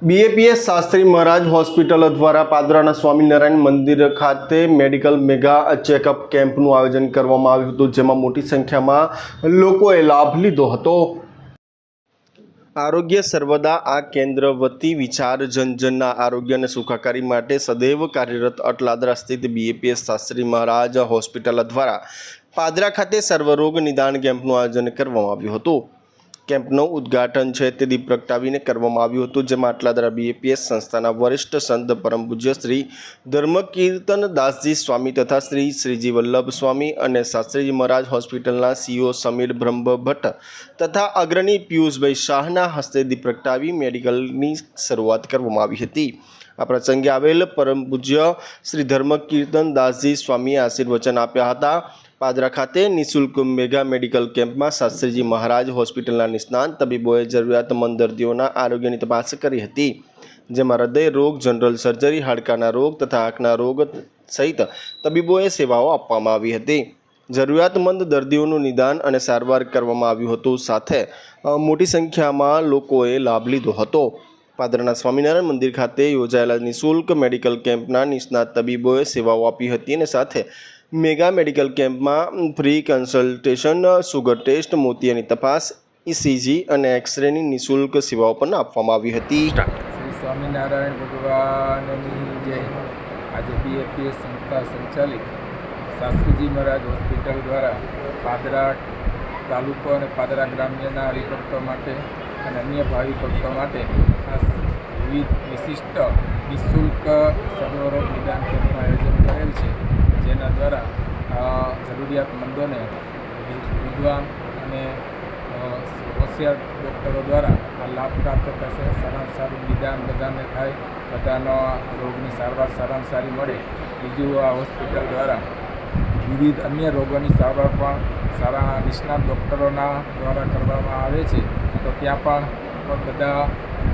BAPS Shastri મહારાજ hospital દ્વારા પાદરાના સ્વામિનારાયણ મંદિર ખાતે મેડિકલ મેગા ચેકઅપ કેમ્પનું આયોજન કરવામાં આવ્યું હતું, જેમાં મોટી સંખ્યામાં લોકોએ લાભ લીધો હતો. આરોગ્ય સર્વદા આ કેન્દ્ર વતી વિચાર જનજનના આરોગ્ય અને સુખાકારી માટે સદૈવ કાર્યરત અટલાદરા સ્થિત બીએપીએસ શાસ્ત્રી મહારાજ હોસ્પિટલ દ્વારા પાદરા ખાતે સર્વરોગ નિદાન કેમ્પનું આયોજન કરવામાં આવ્યું હતું. કેમ્પનું ઉદ્ઘાટન છે તે દીપ પ્રગટાવીને કરવામાં આવ્યું હતું, જેમાં આટલાદરા બીએપીએસ સંસ્થાના વરિષ્ઠ સંત પરમ પૂજ્ય શ્રી ધર્મકીર્તન દાસજી સ્વામી તથા શ્રી શ્રીજી વલ્લભ સ્વામી અને શાસ્ત્રીજી મહારાજ હોસ્પિટલના સીઓ સમીર બ્રહ્મ ભટ્ટ તથા અગ્રણી પિયુષભાઈ શાહના હસ્તે દીપ પ્રગટાવી મેડિકલની શરૂઆત કરવામાં આવી હતી. આ પ્રસંગે આવેલ પરમ પૂજ્ય શ્રી ધર્મકીર્તન દાસજી સ્વામીએ આશીર્વચન આપ્યા હતા. પાદરા ખાતે નિઃશુલ્ક મેગા મેડિકલ કેમ્પમાં શાસ્ત્રીજી મહારાજ હોસ્પિટલના નિષ્ણાંત તબીબોએ જરૂરિયાતમંદ દર્દીઓના આરોગ્યની તપાસ કરી હતી, જેમાં હૃદય રોગ, જનરલ સર્જરી, હાડકાના રોગ તથા આંખના રોગ સહિત તબીબોએ સેવાઓ આપવામાં આવી હતી. જરૂરિયાતમંદ દર્દીઓનું નિદાન અને સારવાર કરવામાં આવ્યું હતું. સાથે મોટી સંખ્યામાં લોકોએ લાભ લીધો હતો. પાદરાના સ્વામિનારાયણ મંદિર ખાતે યોજાયેલા નિઃશુલ્ક મેડિકલ કેમ્પના નિષ્ણાત તબીબોએ સેવાઓ આપી હતી અને સાથે મેગા મેડિકલ કેમ્પમાં ફ્રી કન્સલ્ટેશન સુગર ટેસ્ટ મોતિયાની તપાસ ઇસીજી અને એક્સરેની નિઃશુલ્ક સેવાઓ પણ આપવામાં આવી હતી. શ્રી સ્વામિનારાયણ ભગવાનની જય આજે બીએપીએસ સંસ્થા સંચાલિત શાસ્ત્રીજી મહારાજ હોસ્પિટલ દ્વારા પાદરા તાલુકો અને પાદરા ગ્રામ્યના હરિભક્તો માટે અને અન્ય ભાવિ ભક્તો માટે આ વિવિધ વિશિષ્ટ નિઃશુલ્ક સર્વરોગ નિદાન કેમ્પનું આયોજન કરેલ છે, જેના દ્વારા જરૂરિયાતમંદોને વિદ્વાન અને હોશિયાર ડૉક્ટરો દ્વારા આ લાભ પ્રાપ્ત થશે. સારામાં સારું નિદાન બધાને થાય, બધાનો રોગની સારવાર સારામાં સારી મળે. બીજું આ હોસ્પિટલ દ્વારા વિવિધ અન્ય રોગોની સારવાર પણ સારા નિષ્ણાત ડૉક્ટરોના દ્વારા કરવામાં આવે છે. તો ત્યાં પણ બધા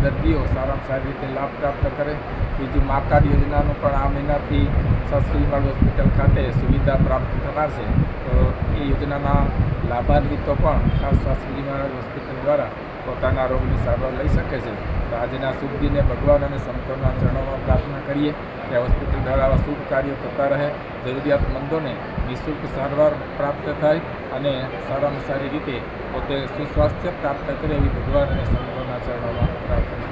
દર્દીઓ સારામાં સારી રીતે લાભ પ્રાપ્ત કરે. બીજું મા યોજનાનું પણ આ મહિનાથી શાસ્ત્રીમાળ હોસ્પિટલ ખાતે સુવિધા પ્રાપ્ત થનાર છે તો એ યોજનાના લાભાન્વિતો પણ ખાસ શાસ્ત્રીજી હોસ્પિટલ દ્વારા પોતાના રોગની સારવાર લઈ શકે છે. તો આજના શુભ દિને ભગવાન અને સંતોના ચરણોમાં પ્રાર્થના કરીએ કે હોસ્પિટલ દ્વારા શુભ કાર્યો થતા રહે. જરૂરિયાતમંદોને નિઃશુલ્ક સારવાર પ્રાપ્ત થાય અને સારામાં સારી રીતે પોતે સુસ્વાસ્થ્ય પ્રાપ્ત કરે એવી ભગવાન અને સંતોના ચરણોમાં પ્રાર્થના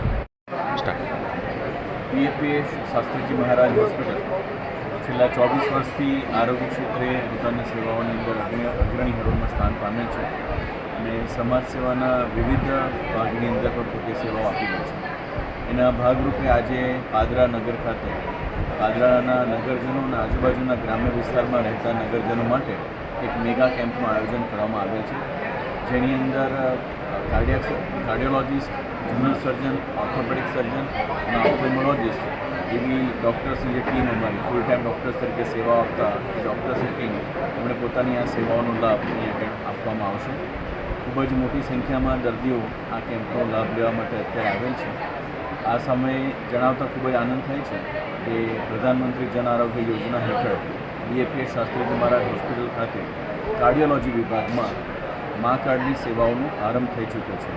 પીએપીએ શાસ્ત્રીજી મહારાજ હોસ્પિટલ. છેલ્લા ચોવીસ વર્ષથી આરોગ્ય ક્ષેત્રે પોતાની સેવાઓની અંદર અગ્રણી હરોળમાં સ્થાન પામેલ છે. અને સમાજ સેવાના વિવિધ ભાગની અંદર પણ પોતે સેવાઓ આપી રહી છે એના ભાગરૂપે આજે પાદરા નગર ખાતે પાદરાના નગરજનો અને આજુબાજુના ગ્રામ્ય વિસ્તારમાં રહેતા નગરજનો માટે એક મેગા કેમ્પનું આયોજન કરવામાં આવેલ છે. જેની અંદર cardiac cardiologist general surgeon, orthopedic surgeon અને ઓપ્થોમોલોજિસ્ટ એવી ડૉક્ટર્સની જે ટીમ અમારી ફૂલ ટાઈમ ડૉક્ટર્સ તરીકે સેવા આપતા એ ડૉક્ટર્સની ટીમ એમણે પોતાની આ સેવાઓનો લાભ અહીંયા આપવામાં આવશે. ખૂબ જ મોટી સંખ્યામાં દર્દીઓ આ કેમ્પનો લાભ લેવા માટે અત્યારે આવેલ છે. આ સમયે જણાવતા ખૂબ જ આનંદ થાય છે કે પ્રધાનમંત્રી જન આરોગ્ય યોજના હેઠળ બીએપીએસ શાસ્ત્રીજી મહારાજ હોસ્પિટલ ખાતે કાર્ડિયોલોજી વિભાગમાં મા કાર્ડની સેવાઓનો આરંભ થઈ ચૂક્યો છે.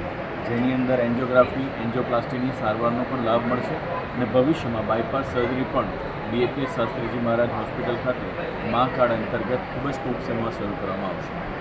જેની અંદર એન્જિયોગ્રાફી, એન્જિયોપ્લાસ્ટીની સારવારનો પણ લાભ મળશે અને ભવિષ્યમાં બાયપાસ સર્જરી પણ બીએપીએસ શાસ્ત્રીજી મહારાજ હોસ્પિટલ ખાતે મા કાર્ડ અંતર્ગત ખૂબ જ ટૂંક સમયમાં શરૂ કરવામાં આવશે.